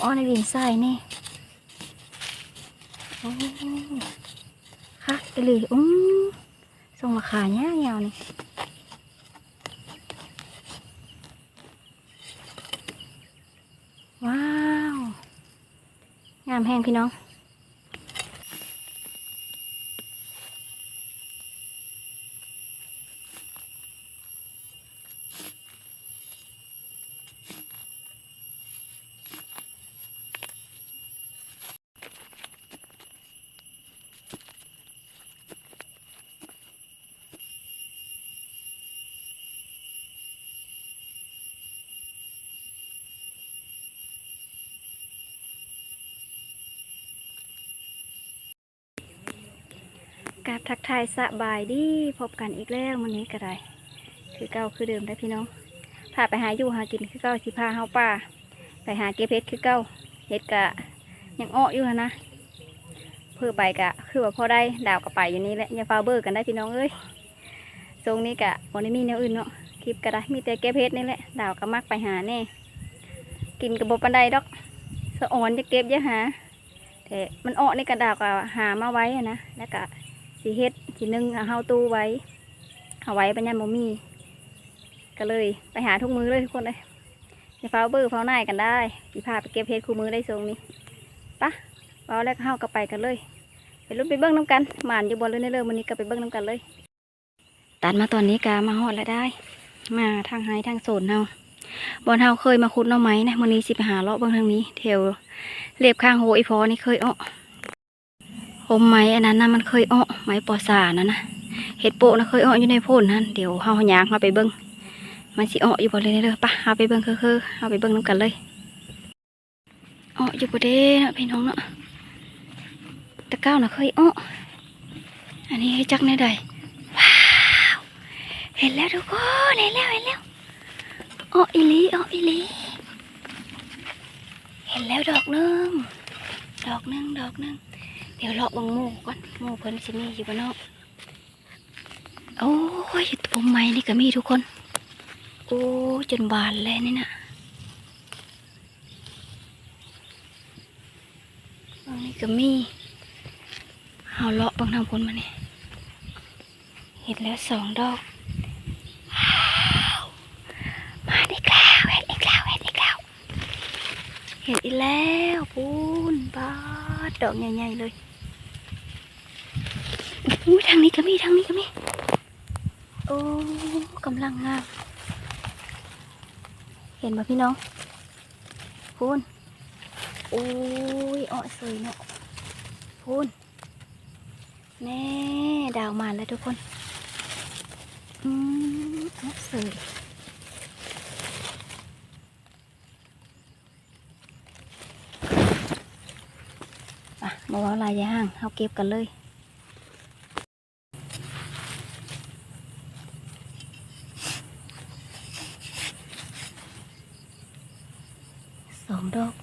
อ้อในดินทรายนี่โอ้คักอีหลีอุ้งส่งราคาเนี้ยยาวนี่ว้าว งามแห้งพี่น้อง กราบทักทายสบายดีพบกันอีกแล้ววันนี้ก็ได้คือเก้าคือเดิมได้พี่น้องพาไปหาอยู่หากินคือเก้าสิพาเฮาป่าไปหาเก็บเห็ดคือเก้าเห็ดกะยังอ้ออยู่นนะเพื่อไปกะ คือว่าพอได้ดาวกะไปอยู่นี่แหละอย่าฟาเบอร์กันได้พี่น้องเอ้ยทรงนี้กะวันนี้มีแนวอื่นเนาะคลิปก็ได้มีแต่เก็บเห็ดนี่แหละดาวก็มักไปหาแน่กินกระบอกปันไดดอกสะอ่อนจะเก็บยะหาแต่มันอ้อนี่กระดาวก็หามาไว้นะแล้วก็ สีเฮ็ดสีนึ่งเอาเฮาตู้ไว้เอาไว้ปัญญาโมมี ก็เลยไปหาทุกมือเลยทุกคนเลยจะฟ้าเบอร์ฟ้าหน้ายกันได้สีพาไปเก็บเฮ็ดคู่มือได้ทรงนี้ปะเอาแล้วก็เฮาก็ไปกันเลยไปรุ่นไปเบิ้งน้ำกันหมานอยู่บนเลยในเริ่มวันนี้ก็ไปเบิ้งน้ำกันเลยตัดมาตอนนี้กามาหอดแล้วได้ มาทางไฮทางโซนเฮาบอนเฮาเคยมาขุดหน่อไม้นะวันนี้สิไปหาเลาะเบิ้งทางนี้แถวเรียบข้างโหอีพอนี่เคยอ้อ โฮมไม้อันนั้นนะมันเคยอ้อไม้ปอสานะนะเห็ดโปะนะเคยอ้ออยู่ในโพนนั่นเดี๋ยวเฮาหยางเฮาไปเบิ่งมันสิอ้ออยู่บ่เลยเด้อปะเฮาไปเบิ่งคือคือเฮาไปเบิ่งนํกันเลยอ้ออยู่บ่เด้เนะพี่น้องเนาะตะก้าวน่ะเคยอ้ออันนี้จักในใดว้าวเห็นแล้วทุกคนเห็นแล้วเห็นแล้วอ้ออีลีอ้ออีลีเห็นแล้วดอกหนึงดอกหนึงดอกหนึง ดี๋ยวเลาะบังหมูก่อนหมูเพิ่นสิมีอยู่บ้านนอกโอ้ยตัวใหม่นี่ก็มีทุกคน โอ้จนบานเลยนี่นะอันนี้ก็มีเอาเลาะบางทางพ้นมาเนี่ยเห็นแล้วสองดอกมาอีกแล้วเห็นอีกแล้วเห็นอีกแล้วเห็นอีกแล้วปูนบาดดอกใหญ่ๆเลย อู้ทางนี้ก็มีทางนี้ก็มี โอ้กำลังงาม เห็นป่ะพี่น้องพูนโอ้ยอ้อสวยเนาะพูนแน่ดาวมาแล้วทุกคน อืมอ้อสวยอะมาว่าลายยายห้างเอาเก็บกันเลย สองดอก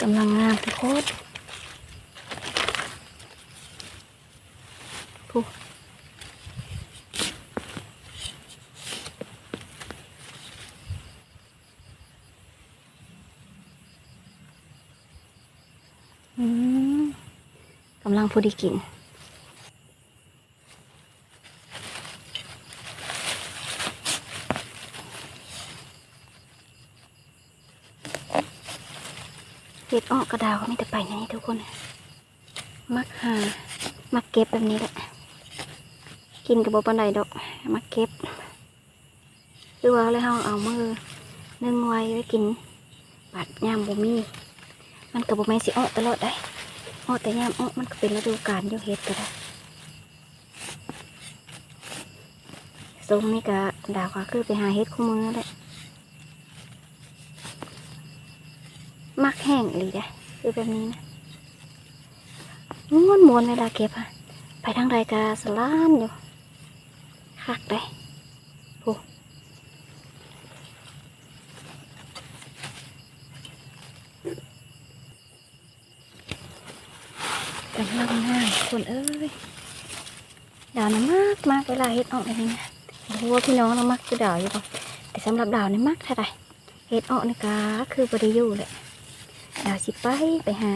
กำลังงามทุกคนผู้กำลังพอดีกิน เห็ดออกกระดาวก็ไม่แต่ไปอย่างนี้ทุกคน มักหา มักเก็บแบบนี้แหละ กินกับบปันไดดอก มักเก็บคือว่าเลยเฮาเอามือนึ่งไว้ไว้กินบาดยามบ่มี มันกับบ่แม่สิออกตลอดได้ออกแต่ยามออกมันก็เป็นฤดูกาลอยู่เฮ็ดก็ได้ทรงนี่ก็ดาวก็คือไปหาเฮ็ดคู่มือแหละ มักแห้งอีหลีเด้คือแบบนี้นะม้วนมวนเวลาเก็บอะไปทางใดกาสลานอยู่คักเลยโอ้กำลังง่ายคนเอ้ยดาวนะมากมากเวลาเฮ็ดออกนี้นะรู้ว่าพี่น้องเรามักคือดาวอยู่ป่ะแต่สำหรับดาวนี่มักเท่าไหร่เฮ็ดออกนี่ก็คือบริยูแหละ ดาวสิไปไปหา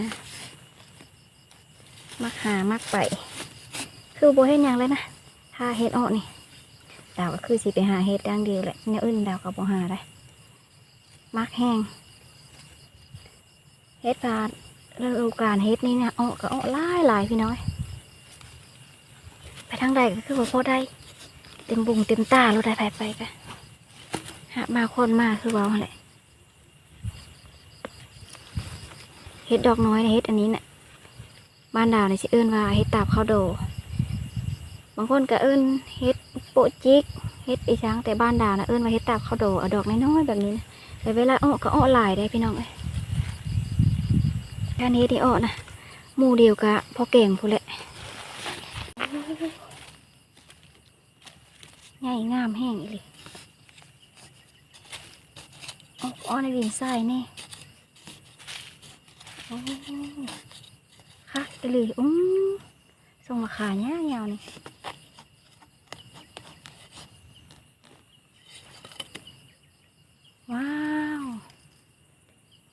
มักหามักไป คือโบเฮ็ดหยังเลยนะถ้าเฮ็ดออกนี่ดาวก็คือสิไปหาเฮ็ดอย่างเดียวแหละเนี่ยอื่นดาวก็บ่หาได้มักแห้งเฮ็ดผ่านฤดูกาลเฮ็ดนี่เนี่ยออกก็ออกหลายหลายพี่น้อย ไปทางใดก็คือว่าพอได้เต็มบุงเต็มตาเราได้ไปไปกันหามาคนมาคือเว้าแหละ เฮ็ดดอกน้อยนะเฮ็ดอันนี้น่ะบ้านดาวในสิเอิ้นว่าเฮ็ดตาบข้าวโด บางคนก็เอิ้นเฮ็ดโปจิกเฮ็ดอีช้างแต่บ้านดาวนะเอิ้นว่าเฮ็ดตาบข้าวโดเอาดอกน้อยๆแบบนี้นะแต่เวลาออกก็ออหลายได้พี่น้องเอ้ยการเฮ็ดที่ออนะหมู่เดียวกะพอเก่งพูแหละใหญ่งามแห้งอีหลีออกอ้อในดินทรายนี่ โอ้คักอีหลีอุ้มส่งราคายเนี้ยาวนี่ว้าว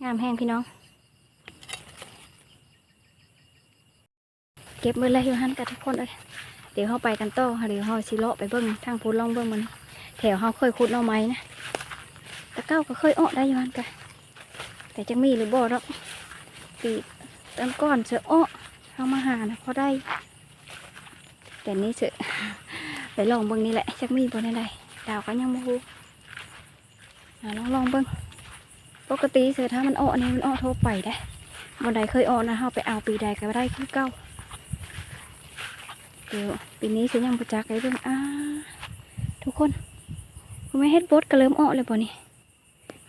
งามแห้งพี่น้อง เก็บมือเลยอยู่หันกับทุกคนเลยเดี๋ยวเขาไปกันโต่อค่ะเดี๋ยวเขาสิเลไปเบิ้งทางพูนล่องเบิ้งมันแถวเขาเคยขุดเอาไม้นะตะเก้าก็เคยอ้อได้อยู่ฮันกันแต่จะมีหรือบ่ดอก ปีต้นก้อนเสืออ้อเขามาหานะพอได้ แต่นี้เสือไปลองเบิ้งนี่แหละจักมีบ่ได้ใดดาวก็ยังมหูอ่าลองลองเบิ้งปกติเสือถ้ามันอ้อนี่มันอ้อโทรไปได้บนใดเคยอ้อนะเขาไปเอาปีใดก็ได้คือเก้าเดี๋ยวปีนี้เฉันยังประจักษ์ไอ้เรื่องอ่าทุกคนคุณไม่เฮ็ดบดก็เริ่มออกเลยป่นี่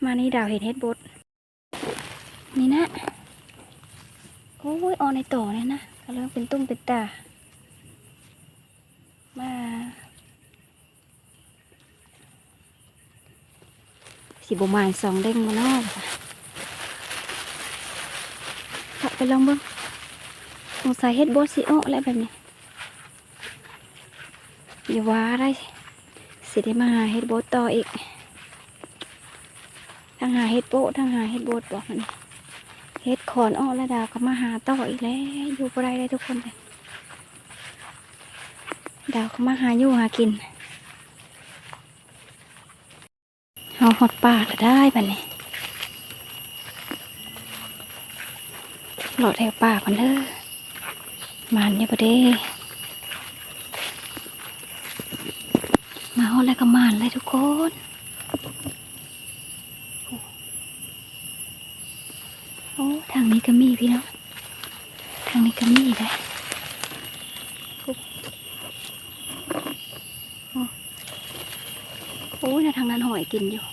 มานี่ดาวเห็นเฮ็ดบดนี่นะ โอ้ยออในต่อเลยนะก็เริ่มเป็นตุ้มเป็นตา มาสีบมานสองเด้งมานอกค่ะไปลองเบิ้งสงสัยเฮ็ดบดสิออกอะไรแบบนี้อย่าว่าได้สิได้มาหาเฮ็ดโบสต่ออีกทั้งหาเฮ็ดโบทั้งหาเฮ็ดโบสบอกมัน เฮ็ดขอนอ้อและดาวก็มาหาต่ออีกแล้ว อยู่บ่ได้เลยทุกคนเลยดาวก็มาหาอยู่หากินเอาหอดป่าก็ได้บัดนี้หลอดแถวป่าก่อนเด้อมันเนี่ยประเด้มาฮอดแล้วก็มานเลยทุกคน โอ้ ทางนี้ก็มีพี่น้อง ทางนี้ก็มีได้โอ้โอ้โอ้นะทางนั้นหอยกินอยู่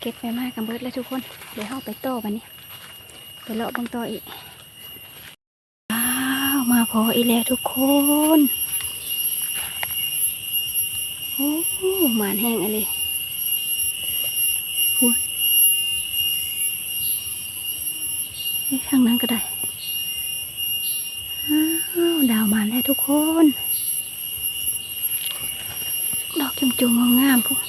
เก็บไปมากกันเบิดเลยทุกคน เดี๋ยวเข้าไปโต้บันนี้ ไปเลาะบังต่ออีกว้าวมาพออีแล้วทุกคนโอ้หมานแห้งอะไรพูดนี่ข้างนั้นก็ได้อ้าวดาวมาแล้วทุกคน ดอกจุ่มๆงามๆพวก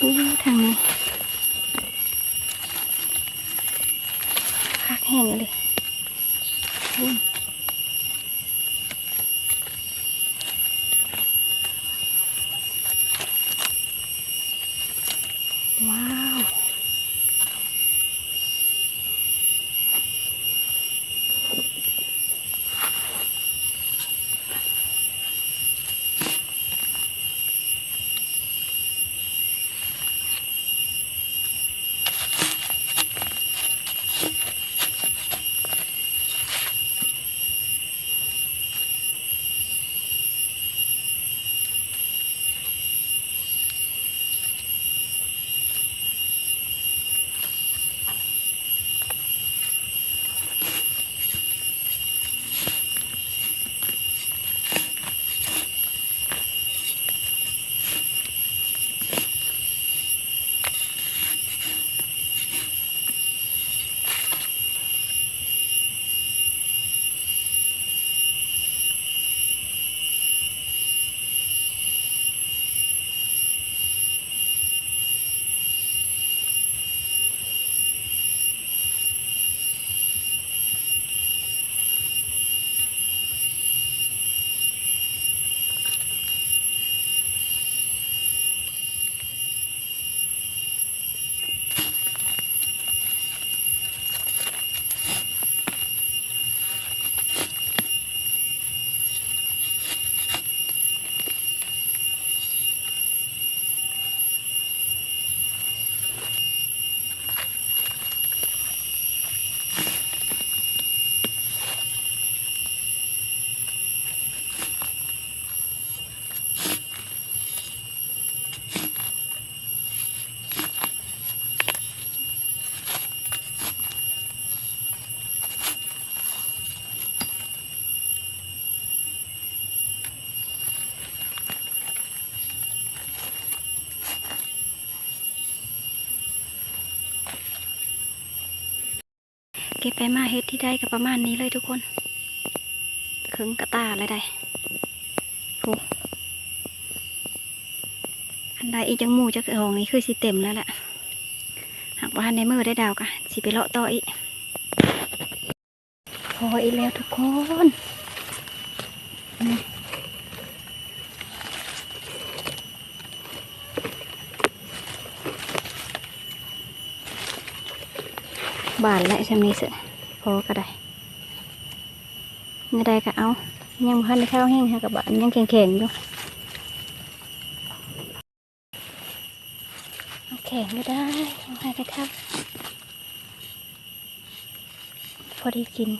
อู้ทางนี้คักแห้งเลยอุ้ ก็บไปมาเฮ็ดที่ได้ก็ประมาณนี้เลยทุกคนครึ่งกระตาอะไรได้โอ้อันใดอีกจังหมูจะเกิดองนี้คือสิเต็มแล้วแหละหากว่าในมือได้ดาวกะสิไปเลาะต่ออีกพออีกแล้วทุกคนนี่ บานและชำนี้สิพอก็ได้ไม่ได้ก็เอายังพันข้าวแห้งให้กับบานยังแข็งๆอยู่แข็งก็ได้ยังให้ได้ข้าวพอดีกิน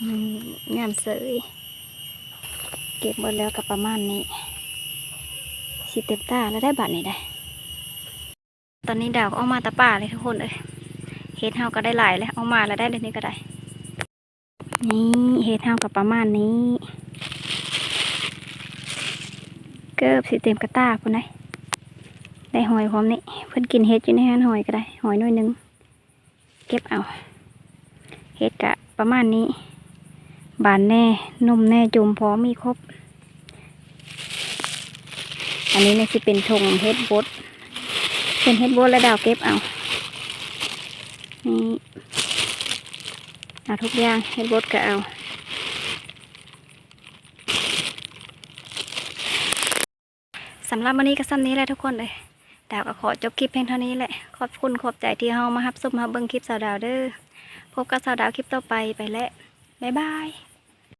อืม งามเสยเก็บหมดแล้วกับประมาณนี้สิเต็มตาแล้วได้บาทนี่ได้ ตอนนี้ดาวเอามาตะป่าเลยทุกคนเลยเฮ็ดเฮาก็ได้หลายแล้วเอามาแล้วได้เลยนี่ก็ได้ นี่เฮ็ดเฮากับประมาณนี้ เกือบสิเต็มกระตาพุ่นได้ได้หอยพร้อมนี่เพิ่นกินเฮ็ดอยู่ในห้านหอยก็ได้ หอยน่อยนึง เก็บเอาเฮ็ดกะประมาณนี้ บานแน่นุ่มแน่จุ่มพร้อมมีครบ อันนี้นี่สิเป็นธงเฮดบดเป็นเฮดบดและดาวเก็บเอานี่เอาทุกอย่างเฮดบดก็เอาสำหรับวันนี้ก็ซ้ำนี้แหละทุกคนเลยดาวก็ขอจบคลิปเพียงเท่านี้แหละ ขอบคุณขอบใจที่เฮามาฮับซุปมาเบิ่งคลิปสาวดาวเด้อพบกับสาวดาวคลิปต่อไปไปแล้ว บ๊ายบาย